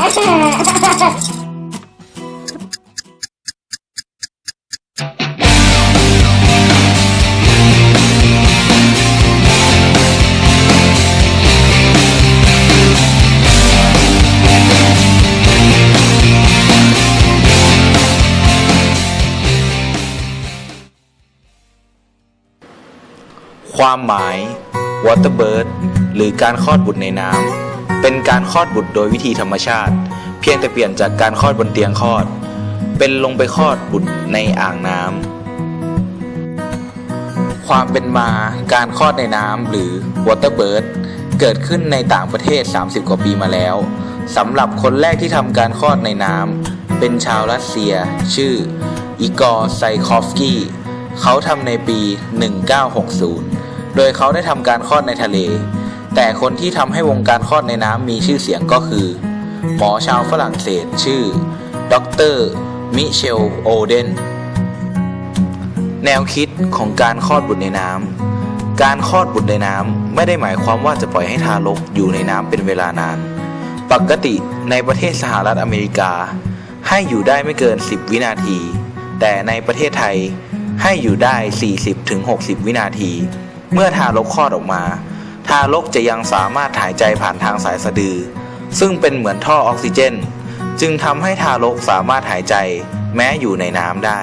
ความหมาย Waterbird หรือการคลอดบุตรในน้ำ เป็นการคลอดบุตรโดยวิธีธรรมชาติ เพียงแต่เปลี่ยนจากการคลอดบนเตียงคลอด เป็นลงไปคลอดบุตรในอ่างน้ำความเป็นมาการคลอดในน้ำหรือ water birth เกิดขึ้นในต่างประเทศ 30 กว่าปีมาแล้วสำหรับคนแรกที่ทำการคลอดในน้ำเป็นชาวรัสเซีย ชื่ออีกอร์ไซคอฟสกี้เขาทำในปี 1960 โดยเขาได้ทำการคลอดในทะเล แต่คนที่ทำให้วงการคลอดในน้ำมีชื่อเสียงก็คือ หมอชาวฝรั่งเศสชื่อดรมิเชลโอเดนแนวคิดของการคลอดบุตรในน้ำการคลอดบุตรในน้ำไม่ได้หมายความว่าจะปล่อยให้ทารกอยู่ในน้ำเป็นเวลานาน ปกติในประเทศสหรัฐอเมริกา ให้อยู่ได้ไม่เกิน 10 วินาที แต่ในประเทศไทยให้อยู่ได้ 40-60 วินาที เมื่อทารกคลอดออกมา ทารกจะยังสามารถหายใจผ่านทางสายสะดือ ซึ่งเป็นเหมือนท่อออกซิเจน จึงทำให้ทารกสามารถหายใจแม้อยู่ในน้ำได้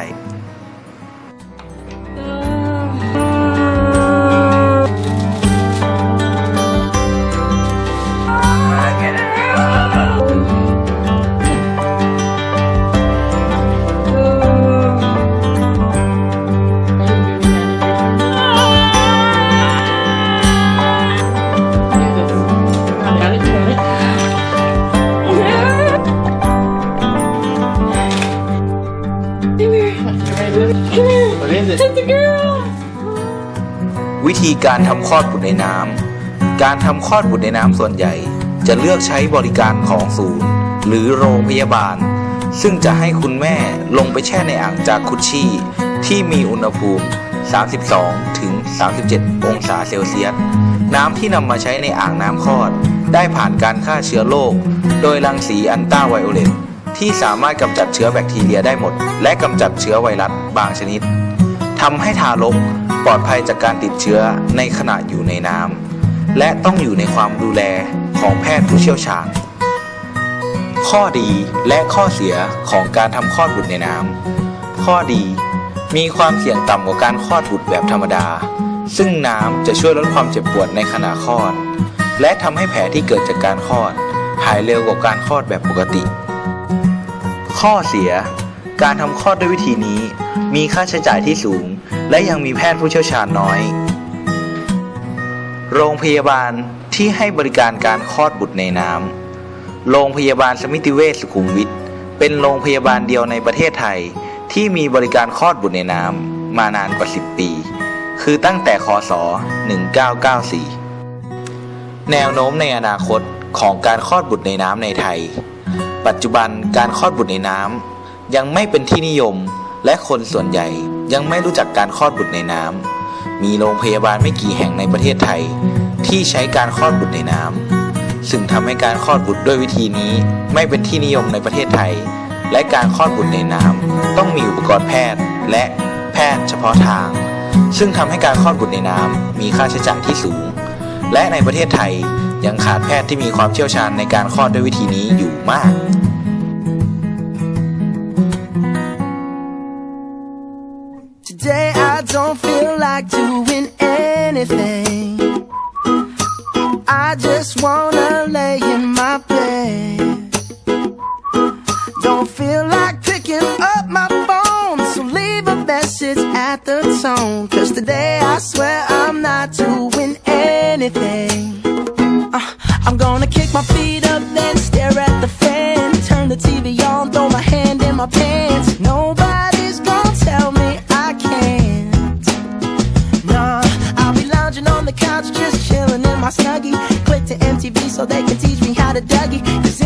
วิธีการทำคลอดบุตรในน้ำ การทำคลอดบุตรในน้ำส่วนใหญ่ จะเลือกใช้บริการของศูนย์ หรือโรงพยาบาล ซึ่งจะให้คุณแม่ลงไปแช่ในอ่างจากคุชชี่ที่มีอุณหภูมิ 32 ถึง 37 องศาเซลเซียส น้ำที่นำมาใช้ในอ่างน้ำคลอด ได้ผ่านการฆ่าเชื้อโรคโดยรังสีอันต้าไวโอเลต ที่สามารถกำจัดเชื้อแบคทีเรียได้หมด และกำจัดเชื้อไวรัสบางชนิดทำให้ทารกปลอดภัยจากการติดเชื้อในขณะอยู่ในน้ำและต้องอยู่ในความดูแลของแพทย์ผู้เชี่ยวชาญ ข้อดีและข้อเสียของการทำคลอดบุตรในน้ำข้อดี มีความเสี่ยงต่ำกว่าการคลอดบุตรแบบธรรมดา ซึ่งน้ำจะช่วยลดความเจ็บปวดในขณะคลอด และทำให้แผลที่เกิดจากการคลอด หายเร็วกว่าการคลอดแบบปกติ ข้อเสีย การทำคลอดด้วยวิธีนี้ มีค่าใช้จ่ายที่สูง และยังมีแพทย์ผู้เชี่ยวชาญน้อย โรงพยาบาลที่ให้บริการการคลอดบุตรในน้ำโรงพยาบาลสมิติเวชสุขุมวิทเป็นโรงพยาบาลเดียวในประเทศไทย ที่มีบริการคลอดบุตรในน้ำมานานกว่า 10 ปี คือตั้งแต่คศ 1994 แนวโน้มในอนาคตของการคลอดบุตรในน้ำในไทย ปัจจุบันการคลอดบุตรในน้ำยังไม่เป็นที่นิยม และคนส่วนใหญ่ยังไม่รู้จักการคลอดบุตรในน้ำมีโรงพยาบาลไม่กี่แห่งในประเทศไทย ที่ใช้การคลอดบุตรในน้ำซึ่งทำให้การคลอดบุตรด้วยวิธีนี้ไม่เป็นที่นิยมในประเทศไทย และการคลอดบุตรในน้ำต้องมีอุปกรณ์แพทย์ และแพทย์เฉพาะทาง ซึ่งทำให้การคลอดบุตรในน้ำมีค่าใช้จ่ายที่สูง และในประเทศไทยยังขาดแพทย์ที่มีความเชี่ยวชาญในการคลอดด้วยวิธีนี้อยู่มาก Today I don't feel like doing anything. I just wanna lay in my bed. Anything. Uh, I'm gonna kick my feet up, then stare at the fan. Turn the TV on, throw my hand in my pants. Nobody's gonna tell me I can't. Nah, I'll be lounging on the couch, just chilling in my snuggie. Click to MTV so they can teach me how to Dougie. Cause